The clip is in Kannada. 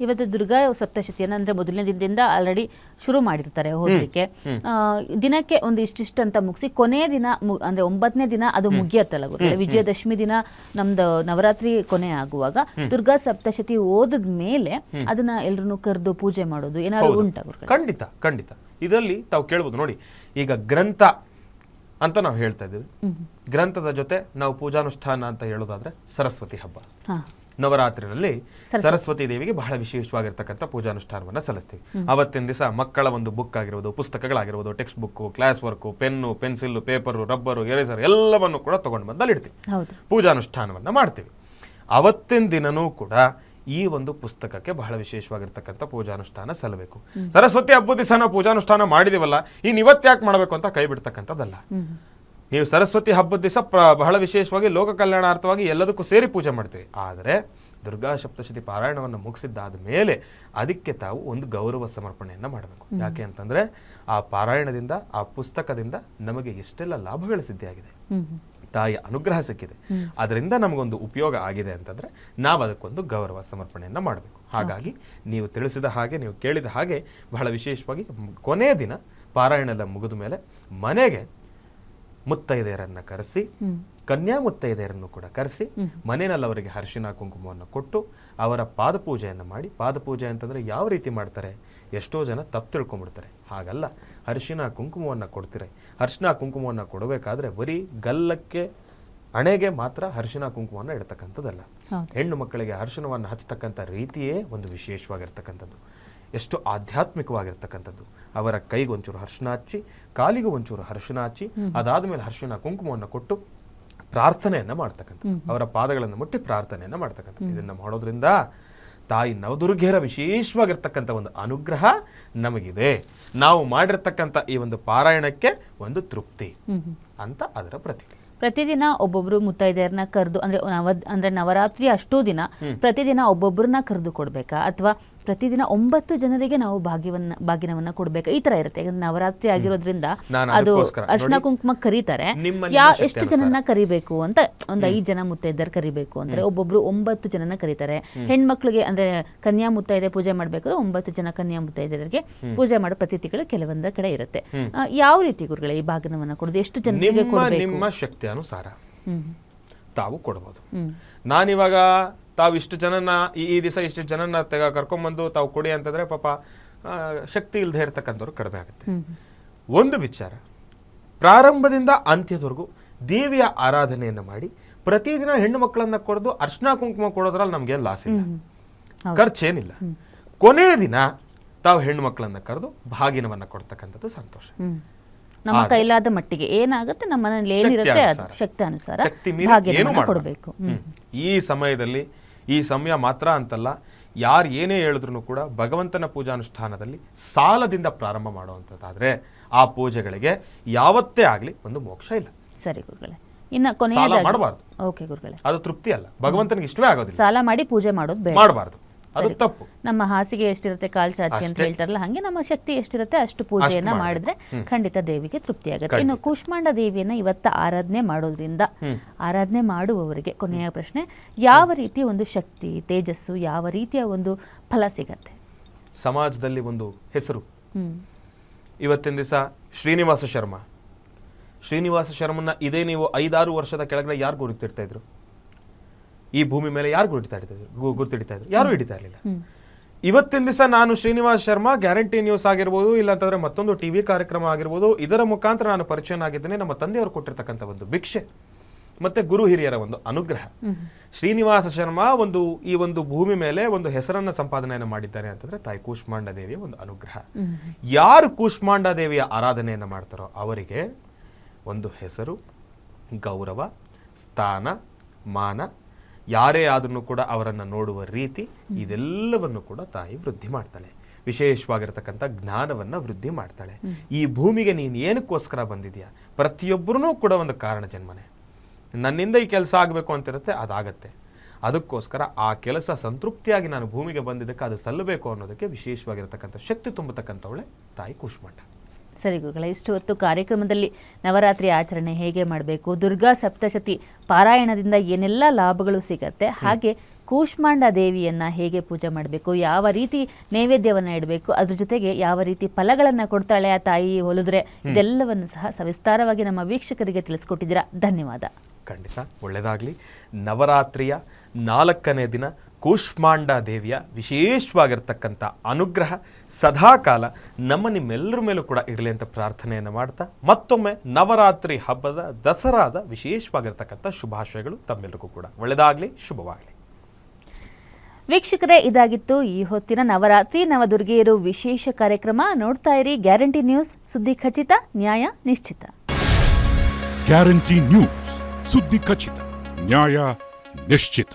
ಇವತ್ತು ದುರ್ಗಾ ಸಪ್ತಶತಿಯನ್ನು ಅಂದ್ರೆ ಮೊದಲನೇ ದಿನದಿಂದ ಆಲ್ರೆಡಿ ಶುರು ಮಾಡಿರ್ತಾರೆ ಓದಲಿಕ್ಕೆ ಆ, ದಿನಕ್ಕೆ ಒಂದು ಇಷ್ಟಿಷ್ಟು ಅಂತ ಮುಗಿಸಿ ಕೊನೆಯ ದಿನ ಅಂದ್ರೆ ಒಂಬತ್ತನೇ ದಿನ ಅದು ಮುಗಿಯತ್ತಲ್ಲ ಗುರು ವಿಜಯದಶಮಿ ದಿನ ನಮ್ದು ನವರಾತ್ರಿ ಕೊನೆ ಆಗುವಾಗ ದುರ್ಗಾ ಸಪ್ತಶತಿ ಓದಿದ ಮೇಲೆ ಅದನ್ನ ಎಲ್ಲರೂ ಕರೆದು ಪೂಜೆ ಮಾಡೋದು ಏನಾದ್ರು ಉಂಟಾ ಗುರುಗಳೇ? ಖಂಡಿತ ಖಂಡಿತ. ಇದರಲ್ಲಿ ತಾವು ಕೇಳ್ಬೋದು ನೋಡಿ ಈಗ ಗ್ರಂಥ ಅಂತ ನಾವು ಹೇಳ್ತಾ ಇದ್ದೀವಿ. ಗ್ರಂಥದ ಜೊತೆ ನಾವು ಪೂಜಾನುಷ್ಠಾನ ಅಂತ ಹೇಳೋದಾದ್ರೆ ಸರಸ್ವತಿ ಹಬ್ಬ. ಹಾ. ನವರಾತ್ರಿನಲ್ಲಿ ಸರಸ್ವತಿ. ದೇವಿಗೆ ಬಹಳ ವಿಶೇಷವಾಗಿರ್ತಕ್ಕಂಥ ಪೂಜಾನುಷ್ಠಾನವನ್ನ ಸಲ್ಲಿಸ್ತೀವಿ. ಅವತ್ತಿನ ದಿವಸ ಮಕ್ಕಳ ಒಂದು ಬುಕ್ ಆಗಿರ್ಬೋದು ಪುಸ್ತಕಗಳಾಗಿರ್ಬೋದು text book class work pen pencil paper rubber eraser ಎಲ್ಲವನ್ನು ಕೂಡ ತಗೊಂಡು ಬಂದಲ್ಲಿ ಇಡ್ತೀವಿ ಪೂಜಾನುಷ್ಠಾನವನ್ನು ಪೂಜಾನುಷ್ಠಾನವನ್ನ ಮಾಡ್ತೀವಿ. ಅವತ್ತಿನ ದಿನನೂ ಕೂಡ ಈ ಒಂದು ಪುಸ್ತಕಕ್ಕೆ ಬಹಳ ವಿಶೇಷವಾಗಿರ್ತಕ್ಕಂಥ ಪೂಜಾನುಷ್ಠಾನ ಸಲ್ಲಬೇಕು. ಸರಸ್ವತಿ ಹಬ್ಬದ ದಿವಸ ನಾವು ಪೂಜಾನುಷ್ಠಾನ ಮಾಡಿದಿವಲ್ಲ ಇನ್ನು ಇವತ್ತು ಯಾಕೆ ಮಾಡಬೇಕು ಅಂತ ಕೈ ಬಿಡ್ತಕ್ಕಂಥದ್ದಲ್ಲ. ನೀವು ಸರಸ್ವತಿ ಹಬ್ಬದ ದಿವಸ ಬಹಳ ವಿಶೇಷವಾಗಿ ಲೋಕ ಕಲ್ಯಾಣಾರ್ಥವಾಗಿ ಎಲ್ಲದಕ್ಕೂ ಸೇರಿ ಪೂಜೆ ಮಾಡ್ತೀವಿ. ಆದರೆ ದುರ್ಗಾ ಸಪ್ತಶತಿ ಪಾರಾಯಣವನ್ನು ಮುಗಿಸಿದ್ದಾದ ಮೇಲೆ ಅದಕ್ಕೆ ತಾವು ಒಂದು ಗೌರವ ಸಮರ್ಪಣೆಯನ್ನು ಮಾಡಬೇಕು. ಯಾಕೆ ಅಂತಂದ್ರೆ ಆ ಪಾರಾಯಣದಿಂದ ಆ ಪುಸ್ತಕದಿಂದ ನಮಗೆ ಎಷ್ಟೆಲ್ಲ ಲಾಭಗಳ ಸಿದ್ಧಿಯಾಗಿದೆ. ತಾಯಿ. ತಾಯಿಯ ಅನುಗ್ರಹ ಸಿಕ್ಕಿದೆ. ಅದರಿಂದ ನಮಗೊಂದು ಉಪಯೋಗ ಆಗಿದೆ ಅಂತಂದ್ರೆ ನಾವು ಅದಕ್ಕೊಂದು ಗೌರವ ಸಮರ್ಪಣೆಯನ್ನು ಮಾಡಬೇಕು. ಹಾಗಾಗಿ ನೀವು ತಿಳಿಸಿದ ಹಾಗೆ ನೀವು ಕೇಳಿದ ಹಾಗೆ ಬಹಳ ವಿಶೇಷವಾಗಿ ಕೊನೆಯ ದಿನ ಪಾರಾಯಣದ ಮುಗಿದ ಮೇಲೆ ಮನೆಗೆ ಮುತ್ತೈದೆಯರನ್ನ ಕರೆಸಿ ಕನ್ಯಾ ಮುತ್ತೈದೆಯರನ್ನು ಕೂಡ ಕರೆಸಿ ಮನೆಯಲ್ಲಿ ಅವರಿಗೆ ಅರಿಶಿನ ಕುಂಕುಮವನ್ನು ಕೊಟ್ಟು ಅವರ ಪಾದಪೂಜೆಯನ್ನು ಮಾಡಿ ಪಾದಪೂಜೆ ಅಂತಂದ್ರೆ ಯಾವ ರೀತಿ ಮಾಡ್ತಾರೆ? ಎಷ್ಟೋ ಜನ ತಪ್ಪು ತಿಳ್ಕೊಂಡ್ಬಿಡ್ತಾರೆ. ಹಾಗಲ್ಲ. ಅರಿಶಿನ ಕುಂಕುಮವನ್ನು ಕೊಡ್ತೀರಿ. ಅರಿಶಿನ ಕುಂಕುಮವನ್ನು ಕೊಡಬೇಕಾದ್ರೆ ಬರೀ ಗಲ್ಲಕ್ಕೆ ಹಣೆಗೆ ಮಾತ್ರ ಅರಿಶಿನ ಕುಂಕುಮವನ್ನು ಇಡ್ತಕ್ಕಂಥದ್ದಲ್ಲ. ಹೆಣ್ಣು ಮಕ್ಕಳಿಗೆ ಅರಿಶಿನವನ್ನು ಹಚ್ಚತಕ್ಕಂಥ ರೀತಿಯೇ ಒಂದು ವಿಶೇಷವಾಗಿರ್ತಕ್ಕಂಥದ್ದು. ಎಷ್ಟು ಆಧ್ಯಾತ್ಮಿಕವಾಗಿರ್ತಕ್ಕಂಥದ್ದು. ಅವರ ಕೈಗೆ ಒಂಚೂರು ಹರ್ಷಣ ಹಚ್ಚಿ ಕಾಲಿಗೂ ಒಂಚೂರು ಹರ್ಷಣ ಹಚ್ಚಿ ಅದಾದ ಮೇಲೆ ಹರ್ಷಣ ಕುಂಕುಮವನ್ನು ಕೊಟ್ಟು ಪ್ರಾರ್ಥನೆಯನ್ನ ಮಾಡ್ತಕ್ಕಂಥದ್ದು. ಅವರ ಪಾದಗಳನ್ನು ಮುಟ್ಟಿ ಪ್ರಾರ್ಥನೆಯನ್ನ ಮಾಡ್ತಕ್ಕಂಥದ್ದು. ಇದನ್ನ ಮಾಡೋದ್ರಿಂದ ತಾಯಿ ನವದುರ್ಗೆಯರ ವಿಶೇಷವಾಗಿರ್ತಕ್ಕಂಥ ಒಂದು ಅನುಗ್ರಹ ನಮಗಿದೆ. ನಾವು ಮಾಡಿರ್ತಕ್ಕಂಥ ಈ ಒಂದು ಪಾರಾಯಣಕ್ಕೆ ಒಂದು ತೃಪ್ತಿ ಅಂತ ಅದರ ಪ್ರತೀತಿ. ಪ್ರತಿದಿನ ಒಬ್ಬೊಬ್ರು ಮುತ್ತೈದೆಯರನ್ನ ಕರೆದು ಅಂದ್ರೆ ನವ ಅಂದ್ರೆ ನವರಾತ್ರಿ ಅಷ್ಟೂ ದಿನ ಪ್ರತಿದಿನ ಒಬ್ಬೊಬ್ಬರನ್ನ ಕರೆದು ಕೊಡ್ಬೇಕಾ? ಅಥವಾ ಪ್ರತಿದಿನ ಒಂಬತ್ತು ಜನರಿಗೆ ನಾವು ಭಾಗ್ಯವನ್ನ ಭಾಗ್ಯನವನ್ನ ಕೊಡ್ಬೇಕು. ಈ ತರ ಇರುತ್ತೆ. ಯಾಕಂದ್ರೆ ನವರಾತ್ರಿ ಆಗಿರೋದ್ರಿಂದ ಅದು ಅರ್ಶನ ಕುಂಕುಮ ಕರೀತಾರೆ. ಯಾ ಎಷ್ಟು ಜನನ್ನ ಕರಿಬೇಕು ಅಂತ ಒಂದ್ ಐದ್ ಜನ ಮುತ್ತೈದರ್ ಕರಿಬೇಕು ಅಂದ್ರೆ ಒಬ್ಬೊಬ್ರು ಒಂಬತ್ತು ಜನನ ಕರೀತಾರೆ. ಹೆಣ್ಮಕ್ಳಿಗೆ ಅಂದ್ರೆ ಕನ್ಯಾ ಮುತ್ತೈದೆ ಪೂಜೆ ಮಾಡ್ಬೇಕಾದ್ರೆ ಒಂಬತ್ತು ಜನ ಕನ್ಯಾ ಮುತ್ತೈದೆಯರಿಗೆ ಪೂಜೆ ಮಾಡೋ ಪ್ರತೀತಿಗಳು ಕೆಲವೊಂದ ಕಡೆ ಇರುತ್ತೆ. ಯಾವ ರೀತಿ ಗುರುಗಳೇ ಈ ಭಾಗ್ಯನವನ್ನ ಕೊಡೋದು? ಎಷ್ಟು ಜನರಿಗೆ ಕೊಡ್ಬೇಕು? ನಿಮ್ಮ ಶಕ್ತಿ ಅನುಸಾರ. ತಾವು ಕೊಡಬಹುದು ನಾನಿವಾಗ ತಾವು ಇಷ್ಟು ಜನನ ಈ ಈ ದಿವಸ ಇಷ್ಟು ಜನನ ತೆಗ ಕರ್ಕೊಂಬಂದು ತಾವು ಕೊಡಿ ಅಂತಂದ್ರೆ ಪಾಪ ಶಕ್ತಿ ಇಲ್ಲದೆ ಇರತಕ್ಕಂಥವ್ರು ಕಡಿಮೆ ಆಗುತ್ತೆ. ಒಂದು ವಿಚಾರ ಪ್ರಾರಂಭದಿಂದ ಅಂತ್ಯದವರೆಗೂ ದೇವಿಯ ಆರಾಧನೆಯನ್ನು ಮಾಡಿ ಪ್ರತಿದಿನ ಹೆಣ್ಣು ಮಕ್ಕಳನ್ನ ಕೊಡೋದು ಅರ್ಶನ ಕುಂಕುಮ ಕೊಡೋದ್ರಲ್ಲಿ ನಮಗೆ ಲಾಸ್ ಇಲ್ಲ ಖರ್ಚೇನಿಲ್ಲ ಕೊನೆಯ ದಿನ ತಾವು ಹೆಣ್ಣು ಮಕ್ಕಳನ್ನ ಕರೆದು ಭಾಗಿನವನ್ನ ಕೊಡ್ತಕ್ಕಂಥದ್ದು ಸಂತೋಷ. ನಮ್ಮ ಕೈಲಾದ ಮಟ್ಟಿಗೆ ಏನಾಗುತ್ತೆ? ನಮ್ಮ ಏನಿರುತ್ತೆ ಅದು. ಶಕ್ತಿ ಅನುಸಾರ ಶಕ್ತಿ ಮೀರಿ ಏನು ಮಾಡಬೇಕು ಕೊಡಬೇಕು. ಈ ಸಮಯದಲ್ಲಿ ಈ ಸಮಯ ಮಾತ್ರ ಅಂತಲ್ಲ ಯಾರು ಏನೇ ಹೇಳಿದ್ರು ಕೂಡ ಭಗವಂತನ ಪೂಜಾ ಅನುಷ್ಠಾನದಲ್ಲಿ ಸಾಲದಿಂದ ಪ್ರಾರಂಭ ಮಾಡುವಂಥದ್ದಾದರೆ ಆ ಪೂಜೆಗಳಿಗೆ ಯಾವತ್ತೇ ಆಗಲಿ ಒಂದು ಮೋಕ್ಷ ಇಲ್ಲ. ಸರಿ ಗುರುಗಳೇ ಇನ್ನ ಕೊನೆಯ ಮಾಡಬಾರ್ದು. ಓಕೆ ಗುರುಗಳೇ. ಅದು ತೃಪ್ತಿ ಅಲ್ಲ. ಭಗವಂತನಿಗೆ ಇಷ್ಟವೇ ಆಗೋದಿಲ್ಲ. ಸಾಲ ಮಾಡಿ ಪೂಜೆ ಮಾಡೋದು ಮಾಡಬಾರ್ದು. ಅದು ತಪ್ಪು. ನಮ್ಮ ಹಾಸಿಗೆ ಎಷ್ಟಿರುತ್ತೆ ಕಾಲ್ ಚಾಚಿ ಅಂತ ಹೇಳ್ತಾರಲ್ಲ ಹಂಗೆ ನಮ್ಮ ಶಕ್ತಿ ಎಷ್ಟಿರುತ್ತೆ ಅಷ್ಟು ಪೂಜೆಯನ್ನ ಮಾಡಿದ್ರೆ ಖಂಡಿತ ದೇವಿಗೆ ತೃಪ್ತಿ ಆಗುತ್ತೆ. ಇನ್ನು ಕೂಷ್ಮಾಂಡ ದೇವಿಯನ್ನ ಇವತ್ತ ಆರಾಧನೆ ಮಾಡೋದ್ರಿಂದ ಆರಾಧನೆ ಮಾಡುವವರಿಗೆ ಕೊನೆಯ ಪ್ರಶ್ನೆ ಯಾವ ರೀತಿಯ ಒಂದು ಶಕ್ತಿ ತೇಜಸ್ಸು ಯಾವ ರೀತಿಯ ಒಂದು ಫಲ ಸಿಗತ್ತೆ? ಸಮಾಜದಲ್ಲಿ ಒಂದು ಹೆಸರು. ಹ್ಮ್. ಇವತ್ತಿನ ದಿವಸ ಶ್ರೀನಿವಾಸ ಶರ್ಮಾ. ಶ್ರೀನಿವಾಸ ಶರ್ಮನ್ನ ಇದೇ ನೀವು ಐದಾರು ವರ್ಷದ ಕೆಳಗಡೆ ಯಾರು ಗುರುತಿರ್ತಾ ಇದ್ರು? ಈ ಭೂಮಿ ಮೇಲೆ ಯಾರು ಗುರುತಿಡ್ತಾ ಇದ್ರು ಗು- ಹಿಡಿತಾ ಇದ್ರು? ಯಾರು ಹಿಡಿತಾ ಇರಲಿಲ್ಲ. ಇವತ್ತಿನ ದಿವಸ ನಾನು ಶ್ರೀನಿವಾಸ್ ಶರ್ಮಾ ಗ್ಯಾರಂಟಿ ನ್ಯೂಸ್ ಆಗಿರ್ಬೋದು ಇಲ್ಲ ಅಂತಂದ್ರೆ ಮತ್ತೊಂದು ಟಿವಿ ಕಾರ್ಯಕ್ರಮ ಆಗಿರ್ಬೋದು ಇದರ ಮುಖಾಂತರ ನಾನು ಪರಿಚಯನಾಗಿದ್ದೇನೆ ನಮ್ಮ ತಂದೆಯವರು ಕೊಟ್ಟಿರ್ತಕ್ಕಂಥ ಒಂದು ಭಿಕ್ಷೆ ಮತ್ತೆ ಗುರು ಹಿರಿಯರ ಒಂದು ಅನುಗ್ರಹ. ಶ್ರೀನಿವಾಸ ಶರ್ಮಾ ಒಂದು ಈ ಒಂದು ಭೂಮಿ ಮೇಲೆ ಒಂದು ಹೆಸರನ್ನ ಸಂಪಾದನೆಯನ್ನು ಮಾಡಿದ್ದಾರೆ ಅಂತಂದ್ರೆ ತಾಯಿ ಕೂಷ್ಮಾಂಡ ದೇವಿಯ ಒಂದು ಅನುಗ್ರಹ. ಯಾರು ಕೂಷ್ಮಾಂಡ ದೇವಿಯ ಆರಾಧನೆಯನ್ನು ಮಾಡ್ತಾರೋ ಅವರಿಗೆ ಒಂದು ಹೆಸರು ಗೌರವ ಸ್ಥಾನ ಮಾನ ಯಾರೇ ಆದ್ರೂ ಕೂಡ ಅವರನ್ನು ನೋಡುವ ರೀತಿ ಇದೆಲ್ಲವನ್ನು ಕೂಡ ತಾಯಿ ವೃದ್ಧಿ ಮಾಡ್ತಾಳೆ. ವಿಶೇಷವಾಗಿರ್ತಕ್ಕಂಥ ಜ್ಞಾನವನ್ನು ವೃದ್ಧಿ ಮಾಡ್ತಾಳೆ. ಈ ಭೂಮಿಗೆ ನೀನು ಏನಕ್ಕೋಸ್ಕರ ಬಂದಿದೆಯಾ? ಪ್ರತಿಯೊಬ್ಬರೂ ಕೂಡ ಒಂದು ಕಾರಣ ಜನ್ಮನೆ. ನನ್ನಿಂದ ಈ ಕೆಲಸ ಆಗಬೇಕು ಅಂತಿರುತ್ತೆ ಅದಾಗತ್ತೆ. ಅದಕ್ಕೋಸ್ಕರ ಆ ಕೆಲಸ ಸಂತೃಪ್ತಿಯಾಗಿ ನಾನು ಭೂಮಿಗೆ ಬಂದಿದ್ದಕ್ಕೆ ಅದು ಸಲ್ಲಬೇಕು ಅನ್ನೋದಕ್ಕೆ ವಿಶೇಷವಾಗಿರತಕ್ಕಂಥ ಶಕ್ತಿ ತುಂಬತಕ್ಕಂಥವಳೆ ತಾಯಿ ಕೂಷ್ಮಾಂಡ ಸರಿ ಗುರುಗಳ ಇಷ್ಟು ಹೊತ್ತು ಕಾರ್ಯಕ್ರಮದಲ್ಲಿ ನವರಾತ್ರಿ ಆಚರಣೆ ಹೇಗೆ ಮಾಡಬೇಕು? ದುರ್ಗಾ ಸಪ್ತಶತಿ ಪಾರಾಯಣದಿಂದ ಏನೆಲ್ಲ ಲಾಭಗಳು ಸಿಗತ್ತೆ? ಹಾಗೆ ಕೂಷ್ಮಾಂಡ ದೇವಿಯನ್ನು ಹೇಗೆ ಪೂಜೆ ಮಾಡಬೇಕು? ಯಾವ ರೀತಿ ನೈವೇದ್ಯವನ್ನು ಇಡಬೇಕು? ಅದ್ರ ಜೊತೆಗೆ ಯಾವ ರೀತಿ ಫಲಗಳನ್ನು ಕೊಡ್ತಾಳೆ ಆ ತಾಯಿ ಹೊಲಿದ್ರೆ? ಇದೆಲ್ಲವನ್ನು ಸಹ ಸವಿಸ್ತಾರವಾಗಿ ನಮ್ಮ ವೀಕ್ಷಕರಿಗೆ ತಿಳಿಸ್ಕೊಟ್ಟಿದ್ದೀರಾ. ಧನ್ಯವಾದ. ಖಂಡಿತ ಒಳ್ಳೆಯದಾಗಲಿ ನವರಾತ್ರಿಯ ನಾಲ್ಕನೇ ದಿನ ಕೂಷ್ಮಾಂಡ ದೇವಿಯ ವಿಶೇಷವಾಗಿರ್ತಕ್ಕಂಥ ಅನುಗ್ರಹ ಸದಾಕಾಲ ನಮ್ಮ ನಿಮ್ಮೆಲ್ಲರ ಮೇಲೂ ಕೂಡ ಇರಲಿ ಅಂತ ಪ್ರಾರ್ಥನೆಯನ್ನು ಮಾಡ್ತಾ ಮತ್ತೊಮ್ಮೆ ನವರಾತ್ರಿ ಹಬ್ಬದ ದಸರಾದ ವಿಶೇಷವಾಗಿರ್ತಕ್ಕಂಥ ಶುಭಾಶಯಗಳು ತಮ್ಮೆಲ್ಲರಿಗೂ ಕೂಡ. ಒಳ್ಳೆಯದಾಗಲಿ ಶುಭವಾಗಲಿ. ವೀಕ್ಷಕರೇ ಇದಾಗಿತ್ತು ಈ ಹೊತ್ತಿನ ನವರಾತ್ರಿ. ನವದುರ್ಗೆಯರು ವಿಶೇಷ ಕಾರ್ಯಕ್ರಮ ನೋಡ್ತಾ ಇರಿ. ಗ್ಯಾರಂಟಿ ನ್ಯೂಸ್ ಸುದ್ದಿ ಖಚಿತ ನ್ಯಾಯ ನಿಶ್ಚಿತ. ಗ್ಯಾರಂಟಿ ನ್ಯೂಸ್ ಸುದ್ದಿ ಖಚಿತ ನ್ಯಾಯ ನಿಶ್ಚಿತ.